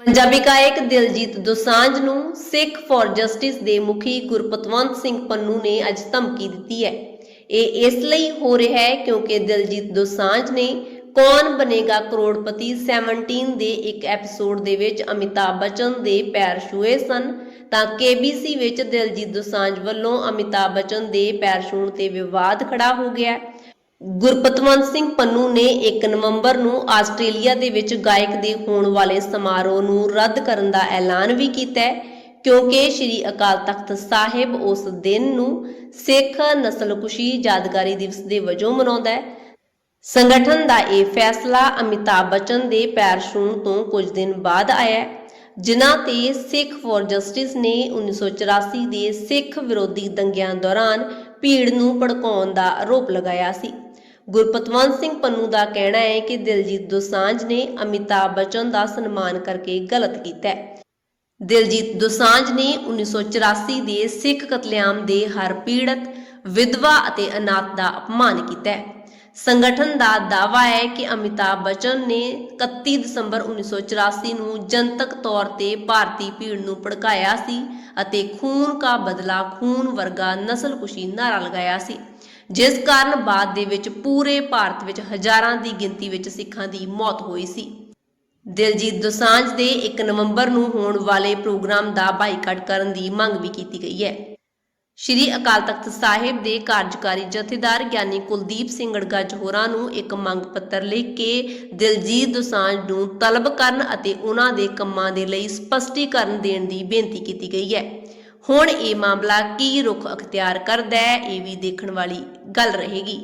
ਪੰਜਾਬੀ ਗਾਇਕ ਦਿਲਜੀਤ ਦੋਸਾਂਝ ਨੂੰ ਸਿੱਖ for justice ਦੇ ਮੁਖੀ ਗੁਰਪਤਵੰਤ ਸਿੰਘ ਪੰਨੂ ਨੇ ਅੱਜ ਧਮਕੀ ਦਿੱਤੀ ਹੈ। ਇਹ ਇਸ ਲਈ ਹੋ ਰਿਹਾ ਹੈ ਕਿਉਂਕਿ ਦਿਲਜੀਤ ਦੋਸਾਂਝ ਨੇ ਕੌਣ ਬਨੇਗਾ ਕਰੋੜਪਤੀ 17 ਦੇ ਇੱਕ ਐਪੀਸੋਡ ਦੇ ਵਿੱਚ ਅਮਿਤਾਭ ਬਚਨ ਦੇ ਪੈਰ ਛੂਏ ਸਨ। ਤਾਂ KBC ਵਿੱਚ ਦਿਲਜੀਤ ਦੋਸਾਂਝ ਵੱਲੋਂ ਅਮਿਤਾਭ ਬਚਨ ਦੇ ਪੈਰ ਛੂਹਣ ਤੇ ਵਿਵਾਦ ਖੜਾ ਹੋ ਗਿਆ ਹੈ। ਗੁਰਪਤਵੰਤ ਸਿੰਘ ਪੰਨੂ ਨੇ 1 ਨਵੰਬਰ ਨੂੰ ਆਸਟ੍ਰੇਲੀਆ ਦੇ ਵਿੱਚ ਗਾਇਕ ਦੇ ਹੋਣ ਵਾਲੇ ਸਮਾਰੋਹ ਨੂੰ ਰੱਦ ਕਰਨ ਦਾ ਐਲਾਨ ਵੀ ਕੀਤਾ ਹੈ, ਕਿਉਂਕਿ ਸ੍ਰੀ ਅਕਾਲ ਤਖਤ ਸਾਹਿਬ ਉਸ ਦਿਨ ਨੂੰ ਸਿੱਖ ਨਸਲਕੁਸ਼ੀ ਯਾਦਗਾਰੀ ਦਿਵਸ ਦੇ ਵਜੋਂ ਮਨਾਉਂਦਾ ਹੈ। ਸੰਗਠਨ ਦਾ ਇਹ ਫੈਸਲਾ ਅਮਿਤਾਭ ਬਚਨ ਦੇ ਪੈਰ ਛੂਹਣ ਤੋਂ ਕੁਝ ਦਿਨ ਬਾਅਦ ਆਇਆ ਹੈ, ਜਿਨ੍ਹਾਂ ਤੇ ਸਿੱਖ ਫੋਰ ਜਸਟਿਸ ਨੇ 1984 ਦੇ ਸਿੱਖ ਵਿਰੋਧੀ ਦੰਗਿਆਂ ਦੌਰਾਨ ਭੀੜ ਨੂੰ ਭੜਕਾਉਣ ਦਾ ਆਰੋਪ ਲਗਾਇਆ ਸੀ। ਗੁਰਪਤਵੰਤ ਸਿੰਘ ਪੰਨੂ ਦਾ ਕਹਿਣਾ ਹੈ ਕਿ ਦਿਲਜੀਤ ਦੋਸਾਂਝ ਨੇ ਅਮਿਤਾਭ ਬਚਨ ਦਾ ਸਨਮਾਨ ਕਰਕੇ ਗਲਤ ਕੀਤਾ ਹੈ। ਦਿਲਜੀਤ ਦੋਸਾਂਝ ਨੇ 1984 ਦੇ ਸਿੱਖ ਕਤਲੇਆਮ ਦੇ ਹਰ ਪੀੜਤ, ਵਿਧਵਾ ਅਤੇ ਅਨਾਥ ਦਾ ਅਪਮਾਨ ਕੀਤਾ ਹੈ। ਸੰਗਠਨ ਦਾ ਦਾਅਵਾ ਹੈ ਕਿ ਅਮਿਤਾਭ ਬਚਨ ਨੇ 31 ਦਸੰਬਰ 1984 ਨੂੰ ਜਨਤਕ ਤੌਰ ਤੇ ਭਾਰਤੀ ਭੀੜ ਨੂੰ ਭੜਕਾਇਆ ਸੀ ਅਤੇ ਖੂਨ ਕਾ ਬਦਲਾ ਖੂਨ ਵਰਗਾ ਨਸਲਕੁਸ਼ੀ ਨਾਰਾ ਲਗਾਇਆ ਸੀ, ਜਿਸ ਕਾਰਨ ਬਾਅਦ ਦੇ ਵਿੱਚ ਪੂਰੇ ਭਾਰਤ ਵਿੱਚ ਹਜ਼ਾਰਾਂ ਦੀ ਗਿਣਤੀ ਵਿੱਚ ਸਿੱਖਾਂ ਦੀ ਮੌਤ ਹੋਈ ਸੀ। ਦਿਲਜੀਤ ਦੋਸਾਂਝ ਦੇ 1 ਨਵੰਬਰ ਨੂੰ ਹੋਣ ਵਾਲੇ ਪ੍ਰੋਗਰਾਮ ਦਾ ਬਾਈਕਾਟ ਕਰਨ ਦੀ ਮੰਗ ਵੀ ਕੀਤੀ ਗਈ ਹੈ। ਸ਼੍ਰੀ ਅਕਾਲ ਤਖਤ ਸਾਹਿਬ ਦੇ ਕਾਰਜਕਾਰੀ ਜਥੇਦਾਰ ਗਿਆਨੀ ਕੁਲਦੀਪ ਸਿੰਘ ਗੜਗੱਜ ਹੋਰਾਂ ਨੂੰ ਇੱਕ ਮੰਗ ਪੱਤਰ ਲਿਖ ਕੇ ਦਿਲਜੀਤ ਦੋਸਾਂਝ ਨੂੰ ਤਲਬ ਕਰਨ ਅਤੇ ਉਹਨਾਂ ਦੇ ਕੰਮਾਂ ਦੇ ਲਈ ਸਪਸ਼ਟੀਕਰਨ ਦੇਣ ਦੀ ਬੇਨਤੀ ਕੀਤੀ ਗਈ ਹੈ। ਹੁਣ ਇਹ ਮਾਮਲਾ ਕੀ ਰੁਖ ਅਖਤਿਆਰ ਕਰਦਾ ਹੈ, ਇਹ ਵੀ ਦੇਖਣ ਵਾਲੀ ਗੱਲ ਰਹੇਗੀ।